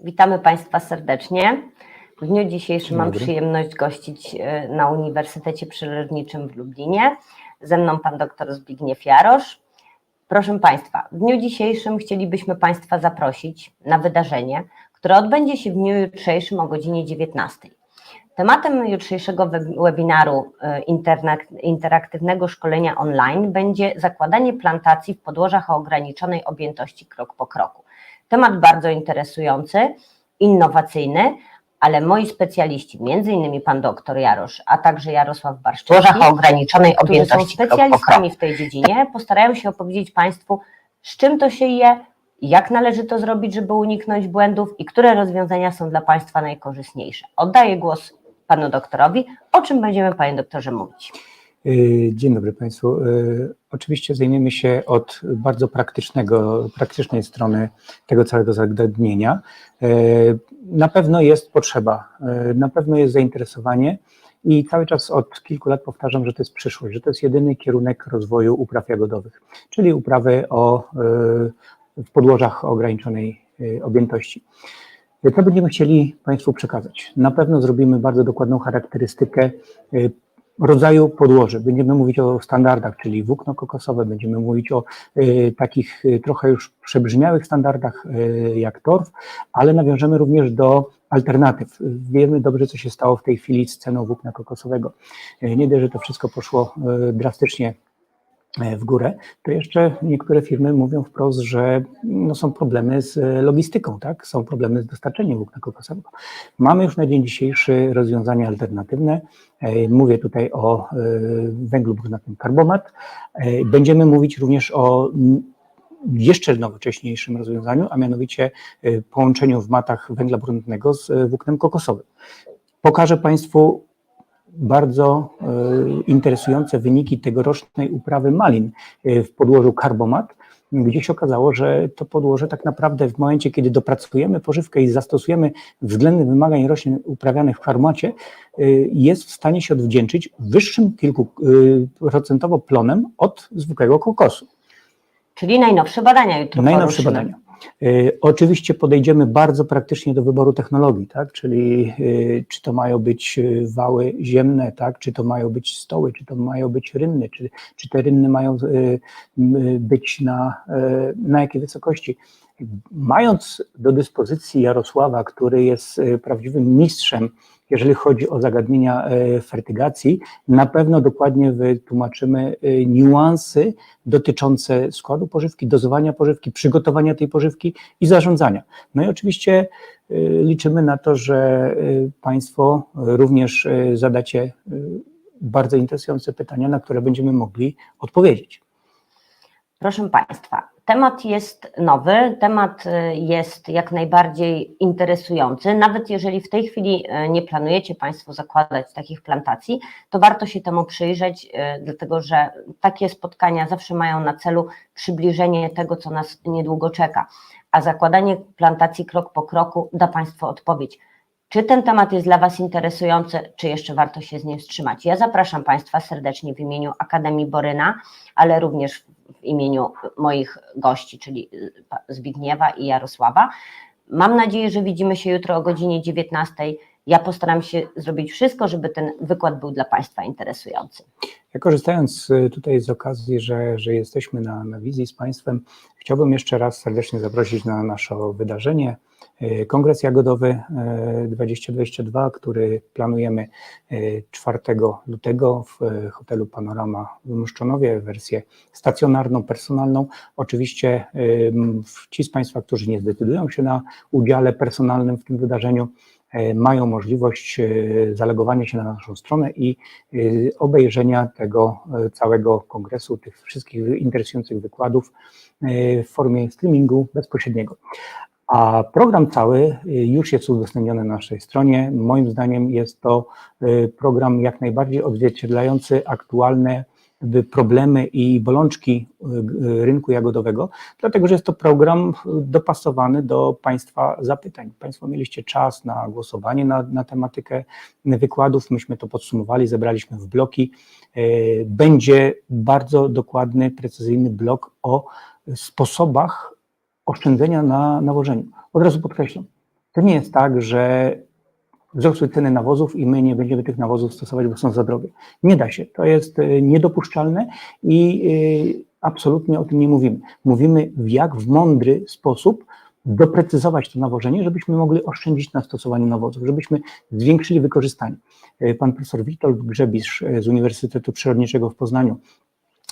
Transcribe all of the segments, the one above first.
Witamy Państwa serdecznie. W dniu dzisiejszym mam dobry. przyjemność gościć e, na Uniwersytecie Przyrodniczym w Lublinie. Ze mną pan dr Zbigniew Jarosz. Proszę Państwa, w dniu dzisiejszym chcielibyśmy Państwa zaprosić na wydarzenie, które odbędzie się w dniu jutrzejszym o godzinie 19. Tematem jutrzejszego web- webinaru e, interaktywnego szkolenia online będzie zakładanie plantacji w podłożach o ograniczonej objętości krok po kroku. Temat bardzo interesujący, innowacyjny, ale moi specjaliści, między innymi pan doktor Jarosz, a także Jarosław Barszczewski, Podłożach o ograniczonej którzy są objętości krok po specjalistami w tej dziedzinie, postarają się opowiedzieć Państwu, z czym to się je, jak należy to zrobić, żeby uniknąć błędów i które rozwiązania są dla Państwa najkorzystniejsze. Oddaję głos panu doktorowi. O czym będziemy, panie doktorze, mówić? Y, Dzień dobry Państwu. Oczywiście zajmiemy się od bardzo praktycznego, praktycznej strony tego całego zagadnienia. Y, Na pewno jest potrzeba, y, na pewno jest zainteresowanie i cały czas od kilku lat powtarzam, że to jest przyszłość, że to jest jedyny kierunek rozwoju upraw jagodowych, czyli uprawy o, y, w podłożach ograniczonej objętości. Co będziemy chcieli Państwu przekazać? Na pewno zrobimy bardzo dokładną charakterystykę rodzaju podłoży. Będziemy mówić o standardach, czyli włókno kokosowe, będziemy mówić o y, takich y, trochę już przebrzmiałych standardach y, jak torf, ale nawiążemy również do alternatyw. Wiemy dobrze, co się stało w tej chwili z ceną włókna kokosowego. Y, Nie dość, że to wszystko poszło y, drastycznie w górę, to jeszcze niektóre firmy mówią wprost, że no, są problemy z e, logistyką, tak? są problemy z dostarczeniem włókna kokosowego. Mamy już na dzień dzisiejszy rozwiązania alternatywne. E, Mówię tutaj o e, węglu brunatnym karbomat. E, Będziemy mówić również o mm, jeszcze nowocześniejszym rozwiązaniu, a mianowicie e, połączeniu w matach węgla brunatnego z e, włóknem kokosowym. Pokażę Państwu bardzo e, interesujące wyniki tegorocznej uprawy malin e, w podłożu karbomat, gdzie się okazało, że to podłoże tak naprawdę w momencie, kiedy dopracujemy pożywkę i zastosujemy względem wymagań roślin uprawianych w karbomacie, e, jest w stanie się odwdzięczyć wyższym kilkuprocentowo plonem od zwykłego kokosu. Czyli najnowsze badania jutro Najnowsze poruszymy. badania. Y, Oczywiście podejdziemy bardzo praktycznie do wyboru technologii, tak? czyli y, czy to mają być y, wały ziemne, tak? czy to mają być stoły, czy to mają być rynny, czy, czy te rynny mają być na, na jakiej wysokości. Mając do dyspozycji Jarosława, który jest y, prawdziwym mistrzem, jeżeli chodzi o zagadnienia y, fertygacji, na pewno dokładnie wytłumaczymy y, niuansy dotyczące składu pożywki, dozowania pożywki, przygotowania tej pożywki i zarządzania. No i oczywiście liczymy na to, że Państwo również zadacie bardzo interesujące pytania, na które będziemy mogli odpowiedzieć. Proszę Państwa, temat jest nowy, temat y, jest jak najbardziej interesujący. Nawet jeżeli w tej chwili y, nie planujecie Państwo zakładać takich plantacji, to warto się temu przyjrzeć, y, dlatego że takie spotkania zawsze mają na celu przybliżenie tego, co nas niedługo czeka. A zakładanie plantacji krok po kroku da Państwu odpowiedź. Czy ten temat jest dla Was interesujący, czy jeszcze warto się z nim wstrzymać? Ja zapraszam Państwa serdecznie w imieniu Akademii Boryna, ale również w imieniu moich gości, czyli Zbigniewa i Jarosława. Mam nadzieję, że widzimy się jutro o godzinie 19. Ja postaram się zrobić wszystko, żeby ten wykład był dla Państwa interesujący. Ja korzystając y, tutaj z okazji, że, że jesteśmy na, na wizji z Państwem, chciałbym jeszcze raz serdecznie zaprosić na nasze wydarzenie, y, Kongres Jagodowy y, 2022, który planujemy y, 4 lutego w y, hotelu Panorama w Mszczonowie, wersję stacjonarną, personalną. Oczywiście y, ci z Państwa, którzy nie zdecydują się na udziale personalnym w tym wydarzeniu, mają możliwość e, zalogowania się na naszą stronę i e, obejrzenia tego e, całego kongresu, tych wszystkich interesujących wykładów e, w formie streamingu bezpośredniego. A program cały e, już jest udostępniony na naszej stronie. Moim zdaniem jest to e, program jak najbardziej odzwierciedlający aktualne problemy i bolączki y, rynku jagodowego, dlatego że jest to program dopasowany do Państwa zapytań. Państwo mieliście czas na głosowanie na, na tematykę wykładów, myśmy to podsumowali, zebraliśmy w bloki. Y, Będzie bardzo dokładny, precyzyjny blok o sposobach oszczędzenia na nawożeniu. Od razu podkreślam, To nie jest tak, że wzrosły ceny nawozów i my nie będziemy tych nawozów stosować, bo są za drogie. Nie da się. To jest e, niedopuszczalne i e, absolutnie o tym nie mówimy. Mówimy, w jak w mądry sposób doprecyzować to nawożenie, żebyśmy mogli oszczędzić na stosowaniu nawozów, żebyśmy zwiększyli wykorzystanie. E, Pan profesor Witold Grzebisz z Uniwersytetu Przyrodniczego w Poznaniu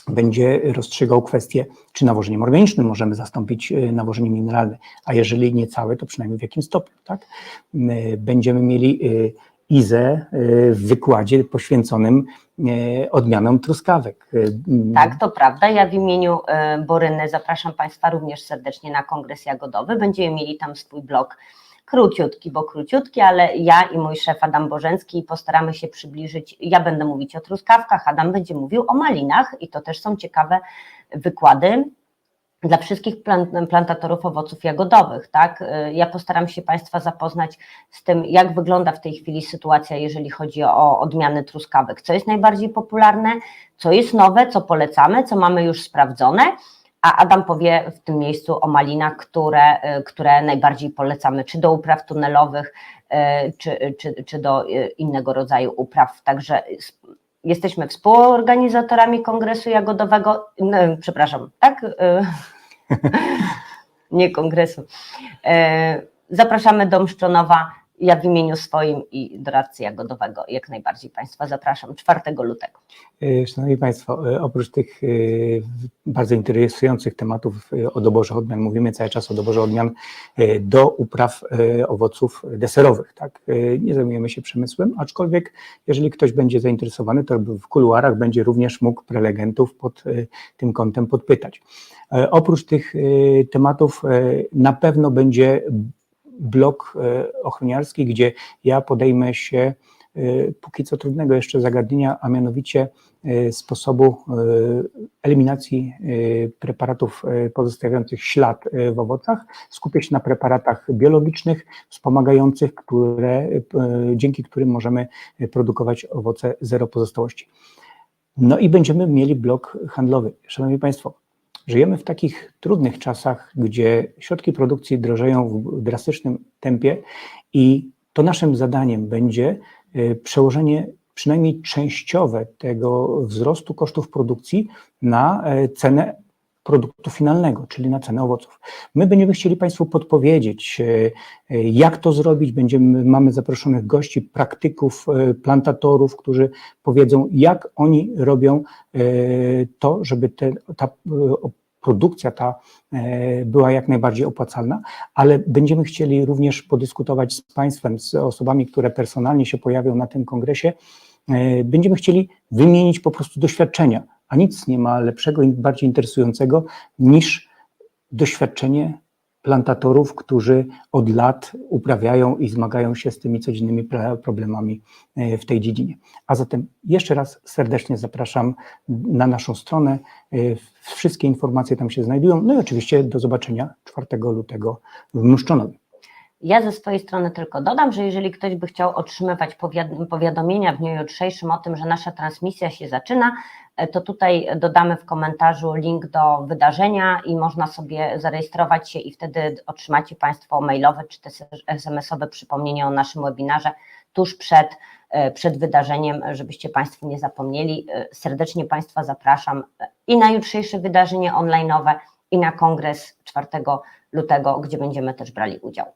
będzie rozstrzygał kwestię, czy nawożeniem organicznym możemy zastąpić e, nawożenie mineralne, a jeżeli nie całe, to przynajmniej w jakim stopniu. Tak? E, Będziemy mieli IZE e, w wykładzie poświęconym odmianom truskawek. E, m, Tak, to prawda. Ja w imieniu Boryny zapraszam Państwa również serdecznie na Kongres Jagodowy. Będziemy mieli tam swój blog króciutki, bo króciutki, ale ja i mój szef Adam Bożencki postaramy się przybliżyć. Ja będę mówić o truskawkach, Adam będzie mówił o malinach i to też są ciekawe wykłady dla wszystkich plan- plantatorów owoców jagodowych, tak? Ja postaram się Państwa zapoznać z tym, jak wygląda w tej chwili sytuacja, jeżeli chodzi o odmiany truskawek, co jest najbardziej popularne, co jest nowe, co polecamy, co mamy już sprawdzone, a Adam powie w tym miejscu o malinach, które, y, które najbardziej polecamy, czy do upraw tunelowych, y, czy, czy, czy do y, innego rodzaju upraw. Także jesteśmy współorganizatorami Kongresu Jagodowego, no, przepraszam, tak? Y, Nie kongresu. Zapraszamy do Mszczonowa. Ja w imieniu swoim i doradcy Jagodowego jak najbardziej Państwa zapraszam 4 lutego. E, Szanowni Państwo, e, oprócz tych e, bardzo interesujących tematów o doborze odmian, mówimy cały czas o doborze odmian do upraw owoców deserowych. Tak? Nie zajmujemy się przemysłem, aczkolwiek jeżeli ktoś będzie zainteresowany, to w kuluarach będzie również mógł prelegentów pod tym kątem podpytać. Oprócz tych tematów na pewno będzie blok e, ochroniarski, gdzie ja podejmę się e, póki co trudnego jeszcze zagadnienia, a mianowicie e, sposobu eliminacji preparatów pozostawiających ślad w owocach. Skupię się na preparatach biologicznych, wspomagających, które, dzięki którym możemy produkować owoce zero pozostałości. No i będziemy mieli blok handlowy. Szanowni Państwo, żyjemy w takich trudnych czasach, gdzie środki produkcji drożeją w drastycznym tempie i to naszym zadaniem będzie e, przełożenie przynajmniej częściowe tego wzrostu kosztów produkcji na e, cenę produktu finalnego, czyli na cenę owoców. My będziemy chcieli Państwu podpowiedzieć, e, e, jak to zrobić. Będziemy, mamy zaproszonych gości, praktyków, e, plantatorów, którzy powiedzą, jak oni robią to, żeby te, ta produkcja ta była jak najbardziej opłacalna, ale będziemy chcieli również podyskutować z Państwem, z osobami, które personalnie się pojawią na tym kongresie. Będziemy chcieli wymienić po prostu doświadczenia, a nic nie ma lepszego i bardziej interesującego niż doświadczenie plantatorów, którzy od lat uprawiają i zmagają się z tymi codziennymi problemami e, w tej dziedzinie. A zatem jeszcze raz serdecznie zapraszam na naszą stronę. E, Wszystkie informacje tam się znajdują. No i oczywiście do zobaczenia 4 lutego w Mszczonowie. Ja ze swojej strony tylko dodam, że jeżeli ktoś by chciał otrzymywać powiad- powiadomienia w dniu jutrzejszym o tym, że nasza transmisja się zaczyna, e, to tutaj dodamy w komentarzu link do wydarzenia i można sobie zarejestrować się i wtedy otrzymacie Państwo mailowe czy też SMS-owe przypomnienie o naszym webinarze tuż przed, e, przed wydarzeniem, żebyście Państwo nie zapomnieli. E, Serdecznie Państwa zapraszam i na jutrzejsze wydarzenie online'owe i na kongres 4 lutego, gdzie będziemy też brali udział.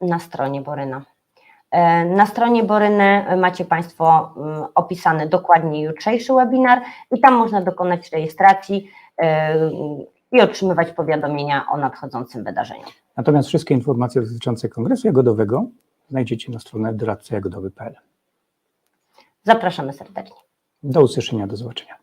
Na stronie Boryna. E, Na stronie Boryny macie Państwo mm, opisany dokładnie jutrzejszy webinar i tam można dokonać rejestracji e, i otrzymywać powiadomienia o nadchodzącym wydarzeniu. Natomiast wszystkie informacje dotyczące Kongresu Jagodowego znajdziecie na stronie doradcajagodowy.pl. Zapraszamy serdecznie. Do usłyszenia, do zobaczenia.